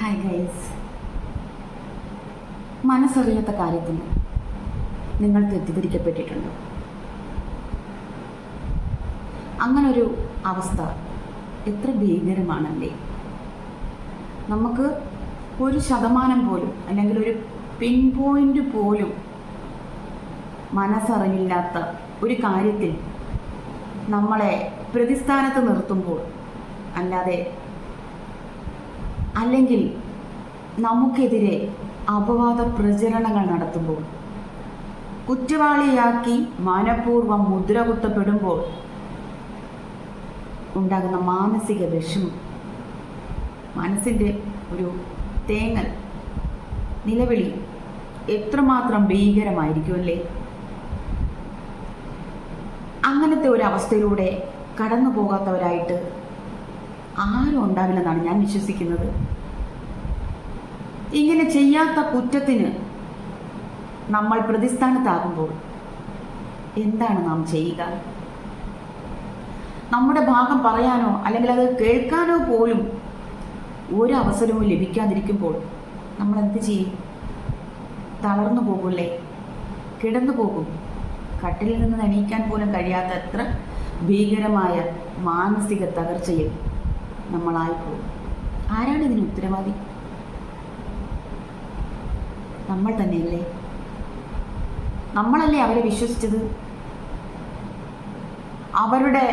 Hi guys മനസ്സറിയാത്ത കാര്യത്തിൽ നിങ്ങൾ തെറ്റിദ്ധരിക്കപ്പെട്ടിട്ടുണ്ടോ? അങ്ങനൊരു അവസ്ഥ എത്ര ഭീകരമാണല്ലേ? നമുക്ക് ഒരു ശതമാനം പോലും അല്ലെങ്കിൽ ഒരു പിൻ പോയിന്റ് പോലും മനസ്സറിയില്ലാത്ത ഒരു കാര്യത്തിൽ നമ്മളെ പ്രതിസ്ഥാനത്ത് നിർത്തുമ്പോൾ അല്ലാതെ അല്ലെങ്കിൽ നമുക്കെതിരെ അപവാദ പ്രചരണങ്ങൾ നടത്തുമ്പോൾ കുറ്റവാളിയാക്കി മനഃപൂർവം മുദ്ര കുത്തപ്പെടുമ്പോൾ ഉണ്ടാകുന്ന മാനസിക വിഷമം മനസ്സിന്റെ ഒരു തേങ്ങൽ നിലവിളി എത്രമാത്രം ഭീകരമായിരിക്കും അല്ലേ? അങ്ങനത്തെ ഒരു അവസ്ഥയിലൂടെ കടന്നു പോകാത്തവരായിട്ട് ആരും ഉണ്ടാവില്ലെന്നാണ് ഞാൻ വിശ്വസിക്കുന്നത്. ഇങ്ങനെ ചെയ്യാത്ത കുറ്റത്തിന് നമ്മൾ പ്രതിസ്ഥാനത്താകുമ്പോൾ എന്താണ് നാം ചെയ്യുക? നമ്മുടെ ഭാഗം പറയാനോ അല്ലെങ്കിൽ അത് കേൾക്കാനോ പോലും ഒരു അവസരവും ലഭിക്കാതിരിക്കുമ്പോൾ നമ്മൾ എന്ത് ചെയ്യും? തളർന്നു പോകുമല്ലേ? കിടന്നു പോകും. കട്ടിലിൽ നിന്ന് എണീക്കാൻ പോലും കഴിയാത്ത അത്ര ഭീകരമായ മാനസിക തകർച്ചയിൽ നമ്മളായിപ്പോകും. ആരാണ് ഇതിന് ഉത്തരവാദി? നമ്മൾ തന്നെയല്ലേ? നമ്മളല്ലേ അവരെ വിശ്വസിച്ചത്? അവരുടെ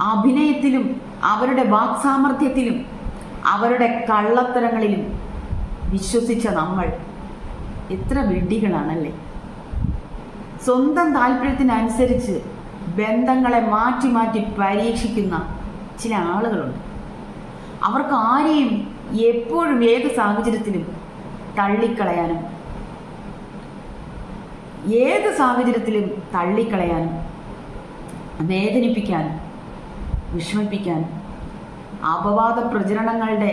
അഭിനയത്തിലും അവരുടെ വാക്സാമർഥ്യത്തിലും അവരുടെ കള്ളത്തരങ്ങളിലും വിശ്വസിച്ച നമ്മൾ എത്ര വിഡ്ഢികളാണല്ലേ? സ്വന്തം താല്പര്യത്തിനനുസരിച്ച് ബന്ധങ്ങളെ മാറ്റി മാറ്റി പരീക്ഷിക്കുന്ന ചില ആളുകളുണ്ട്. അവർക്ക് ആരെയും എപ്പോഴും ഏത് സാഹചര്യത്തിലും തള്ളിക്കളയാനും ഏത് സാഹചര്യത്തിലും തള്ളിക്കളയാനും വേദനിപ്പിക്കാനും വിഷമിപ്പിക്കാനും അപവാദ പ്രചരണങ്ങളുടെ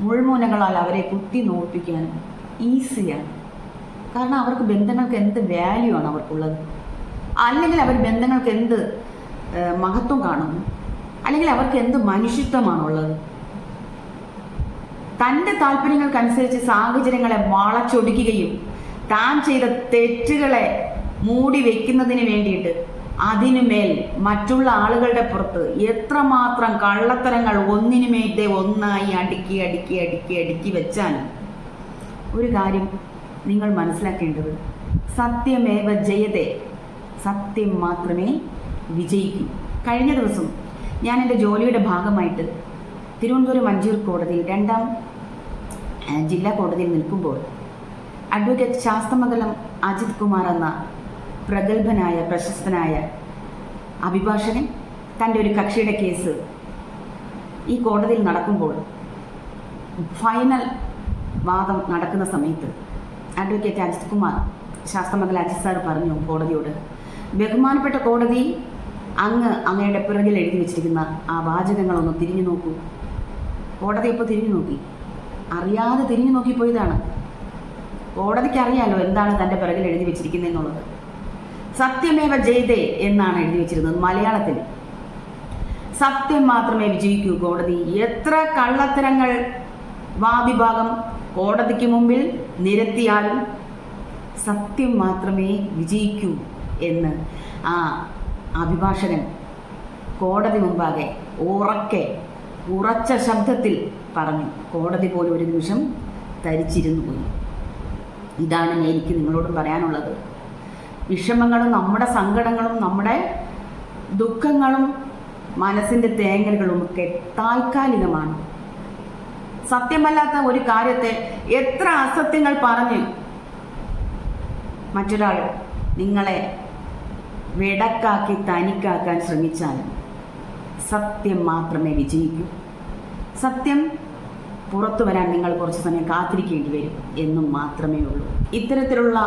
മുൾമുനകളാൽ അവരെ കുത്തി നോപ്പിക്കാനും ഈസിയാണ്. കാരണം അവർക്ക് ബന്ധങ്ങൾക്ക് എന്ത് വാല്യൂ ആണ് അവർക്കുള്ളത്? അല്ലെങ്കിൽ അവർ ബന്ധങ്ങൾക്ക് എന്ത് മഹത്വം കാണുന്നു? അല്ലെങ്കിൽ അവർക്ക് എന്ത് മനുഷ്യത്വമാണുള്ളത്? തന്റെ താല്പര്യങ്ങൾക്കനുസരിച്ച് സാഹചര്യങ്ങളെ വളച്ചൊടിക്കുകയും താൻ ചെയ്ത തെറ്റുകളെ മൂടി വെക്കുന്നതിന് വേണ്ടിയിട്ട് അതിനുമേൽ മറ്റുള്ള ആളുകളുടെ പുറത്ത് എത്രമാത്രം കള്ളത്തരങ്ങൾ ഒന്നിനുമേറ്റേ ഒന്നായി അടുക്കി അടുക്കി അടുക്കി അടുക്കി വെച്ചാലും ഒരു കാര്യം നിങ്ങൾ മനസ്സിലാക്കേണ്ടത് സത്യമേവ ജയതേ സത്യം മാത്രമേ വിജയിക്കൂ. കഴിഞ്ഞ ദിവസം ഞാൻ എന്റെ ജോലിയുടെ ഭാഗമായിട്ട് തിരുവനന്തപുരം മഞ്ചൂർ കോടതിയിൽ രണ്ടാം ജില്ലാ കോടതിയിൽ നിൽക്കുമ്പോൾ അഡ്വക്കേറ്റ് ശാസ്തമംഗലം അജിത് കുമാർ എന്ന പ്രഗത്ഭനായ പ്രശസ്തനായ അഭിഭാഷകൻ തന്റെ ഒരു കക്ഷിയുടെ കേസ് ഈ കോടതിയിൽ നടക്കുമ്പോൾ ഫൈനൽ വാദം നടക്കുന്ന സമയത്ത് അഡ്വക്കേറ്റ് അജിത് കുമാർ ശാസ്ത്രമംഗല അജിത് സാർ പറഞ്ഞു കോടതിയോട് ബഹുമാനപ്പെട്ട കോടതി അങ്ങ് അങ്ങയുടെ പിറകിൽ എഴുതി വെച്ചിരിക്കുന്ന ആ വാചകങ്ങളൊന്ന് തിരിഞ്ഞു നോക്കൂ. കോടതി ഇപ്പോൾ തിരിഞ്ഞു നോക്കി. അറിയാതെ തിരിഞ്ഞു നോക്കിപ്പോയതാണ് കോടതിക്ക് അറിയാലോ എന്താണ് തന്റെ പിറകിൽ എഴുതി വെച്ചിരിക്കുന്നത് എന്നുള്ളത്. സത്യമേവ ജയതേ എന്നാണ് എഴുതി വെച്ചിരുന്നത് മലയാളത്തിൽ. സത്യം മാത്രമേ വിജയിക്കൂ കോടതി. എത്ര കള്ളത്തരങ്ങൾ വാദിഭാഗം കോടതിക്ക് മുമ്പിൽ നിരത്തിയാലും സത്യം മാത്രമേ വിജയിക്കൂ എന്ന്. ആ അഭിഭാഷകൻ. കോടതി മുമ്പാകെ ഉറക്കെ ഉറച്ച ശബ്ദത്തിൽ പറഞ്ഞു. കോടതി പോലും ഒരു നിമിഷം തരിച്ചിരുന്നു പോയി. ഇതാണ് എനിക്ക് നിങ്ങളോട് പറയാനുള്ളത്. വിഷമങ്ങളും നമ്മുടെ സങ്കടങ്ങളും നമ്മുടെ ദുഃഖങ്ങളും മനസ്സിന്റെ തേങ്ങലുകളും ഒക്കെ താൽക്കാലികമാണ്. സത്യമല്ലാത്ത ഒരു കാര്യത്തെ എത്ര അസത്യങ്ങൾ പറഞ്ഞ് മറ്റൊരാൾ നിങ്ങളെ വെടക്കാക്കി തനിക്കാക്കാൻ ശ്രമിച്ചാലും സത്യം മാത്രമേ വിജയിക്കൂ. സത്യം പുറത്തു വരാൻ നിങ്ങൾ കുറച്ച് സമയം കാത്തിരിക്കേണ്ടി വരും എന്നും മാത്രമേ ഉള്ളൂ. ഇത്തരത്തിലുള്ള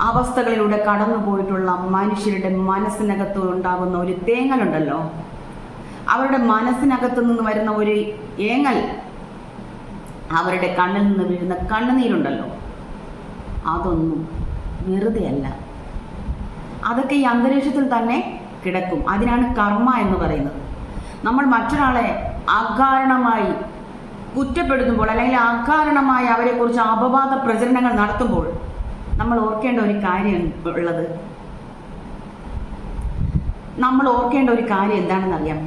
അവസ്ഥകളിലൂടെ കടന്നു പോയിട്ടുള്ള മനുഷ്യരുടെ മനസ്സിനകത്ത് ഉണ്ടാകുന്ന ഒരു തേങ്ങലുണ്ടല്ലോ. അവരുടെ മനസ്സിനകത്തു നിന്ന് വരുന്ന ഒരു ഏങ്ങൽ അവരുടെ കണ്ണിൽ നിന്ന് വീഴുന്ന കണ്ണുനീരുണ്ടല്ലോ. അതൊന്നും വെറുതെയല്ല. അതൊക്കെ ഈ അന്തരീക്ഷത്തിൽ തന്നെ കിടക്കും. അതിനാണ് കർമ്മ എന്ന് പറയുന്നത്. നമ്മൾ മറ്റൊരാളെ അകാരണമായി കുറ്റപ്പെടുത്തുമ്പോൾ അല്ലെങ്കിൽ അകാരണമായി അവരെക്കുറിച്ച് അപവാദ പ്രചരണങ്ങൾ നടത്തുമ്പോൾ നമ്മൾ ഓർക്കേണ്ട ഒരു കാര്യം ഉള്ളത്. നമ്മൾ ഓർക്കേണ്ട ഒരു കാര്യം എന്താണെന്ന് അറിയാം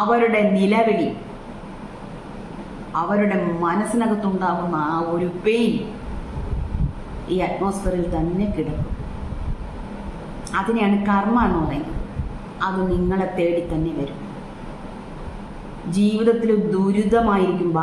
അവരുടെ നിലവിളി അവരുടെ മനസ്സിനകത്തുണ്ടാകുന്ന ആ ഒരു പെയിൻ ഈ അറ്റ്മോസ്ഫിയറിൽ തന്നെ കിടക്കും. അതിനെയാണ് കർമ്മ എന്ന് പറയുന്നത്. അത് നിങ്ങളെ തേടി തന്നെ വരും. ജീവിതത്തിൽ ദുരിതമായിരിക്കും